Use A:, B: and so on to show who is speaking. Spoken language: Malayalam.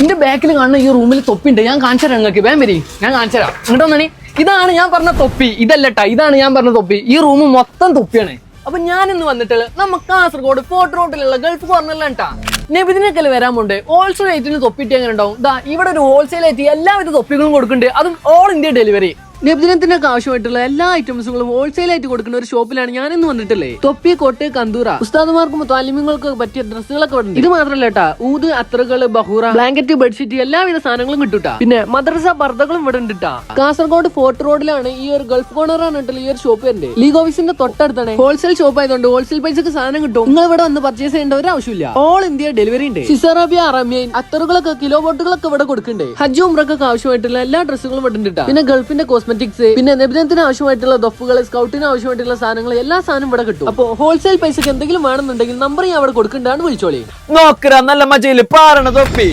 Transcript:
A: എന്റെ ബാക്കിൽ കാണുന്ന ഈ റൂമിൽ തൊപ്പിണ്ട് ഞാൻ കാണിച്ചു തരാം നിങ്ങൾക്ക് വേം വരി. ഞാൻ കാണിച്ചു തരാം ഇങ്ങോട്ട് വന്നണി ഇതാണ് ഞാൻ പറഞ്ഞ തൊപ്പി. ഇതല്ലട്ടാ ഇതാണ് ഞാൻ പറഞ്ഞ തൊപ്പി. ഈ റൂം മൊത്തം തൊപ്പിയാണ്. അപ്പൊ ഞാൻ ഇന്ന് വന്നിട്ടുള്ള നമ്മ കാസർഗോഡ് ഫോർട്ട് റോഡിലുള്ള ഗൾഫ് കോർണറിലാണ് ട്ടാ. നബിദിനൊക്കെ വരാൻ പോണ്ട്? ഹോൾസെയിൽ റേറ്റിന് തൊപ്പിട്ട് എങ്ങനെ ഉണ്ടാവും ഇവിടെ ഒരു ഹോൾസെയിൽ ആയിട്ട് എല്ലാവിധ തൊപ്പികളും കൊടുക്കുന്നുണ്ട്. അതും ഓൾ ഇന്ത്യ ഡെലിവറി നബിദിനത്തിനൊക്കെ ആവശ്യമായിട്ടുള്ള എല്ലാ ഐറ്റംസുകളും ഹോൾസെയിൽ ആയിട്ട് കൊടുക്കുന്ന ഒരു ഷോപ്പിലാണ് ഞാൻ ഇന്ന് വന്നിട്ടില്ലേ തൊപ്പി കോട്ട് കന്തൂറ. ഉസ്താദുമാർക്കും താലിമ്യങ്ങൾക്കും പറ്റിയ ഡ്രസ്സുകളൊക്കെ ഉണ്ട് ഇത് മാത്രമല്ല കേട്ടാ ഊത് അത്രകൾ ബഹൂറ ബ്ലാങ്കറ്റ് ബെഡ്ഷീറ്റ് എല്ലാവിധ സാധനങ്ങളും കിട്ടൂട്ടാ. പിന്നെ മദ്രസ പർദ്ദകളും ഇവിടെ ഉണ്ട് കാസർഗോഡ് ഫോർട്ട് റോഡിലാണ് ഈ ഒരു ഗൾഫ് കോർണർ ആണ് ഈ ഒരു ഷോപ്പ് എന്റെ ലീഗ് ഓഫീസിന്റെ തൊട്ടടുത്താണ്. ഹോൾസെയിൽ ഷോപ്പ് ആയതുകൊണ്ട് ഹോൾസെയിൽ പൈസക്ക് സാധനം കിട്ടും. നിങ്ങൾ ഇവിടെ വന്ന് പർച്ചേസ് ചെയ്യേണ്ട ഒരു ആവശ്യമില്ല. ഓൾ ഇന്ത്യ ഡെലിവറി ഉണ്ട്. സിസറാബിയ അറമ്യൻ അത്തറുകളൊക്കെ കിലോ ബോട്ടുകളൊക്കെ ഇവിടെ കൊടുക്കണ്ടേ ഹജ്ജ് ഉമ്രക്കൊക്കെ ആവശ്യമായിട്ടുള്ള എല്ലാ ഡ്രസ്സുകളും ഇവിടെ ഉണ്ട്. പിന്നെ ഗൾഫിന്റെ കോസ്മെറ്റിക്സ് പിന്നെ നിബന്ധനത്തിന് ആവശ്യമായിട്ടുള്ള ദഫുകൾ സ്കൗട്ടിന് ആവശ്യമായിട്ടുള്ള സാധനങ്ങൾ എല്ലാ സാധനവും ഇവിടെ കിട്ടും. അപ്പോൾ ഹോൾസെയിൽ പൈസക്ക് എന്തെങ്കിലും വേണമെന്നുണ്ടെങ്കിൽ നമ്പർ ഞാൻ അവിടെ കൊടുക്കണ്ടാണ് വിളിച്ചോളി.
B: നോക്കറ നല്ല മജയിൽ പാറണ തൊപ്പി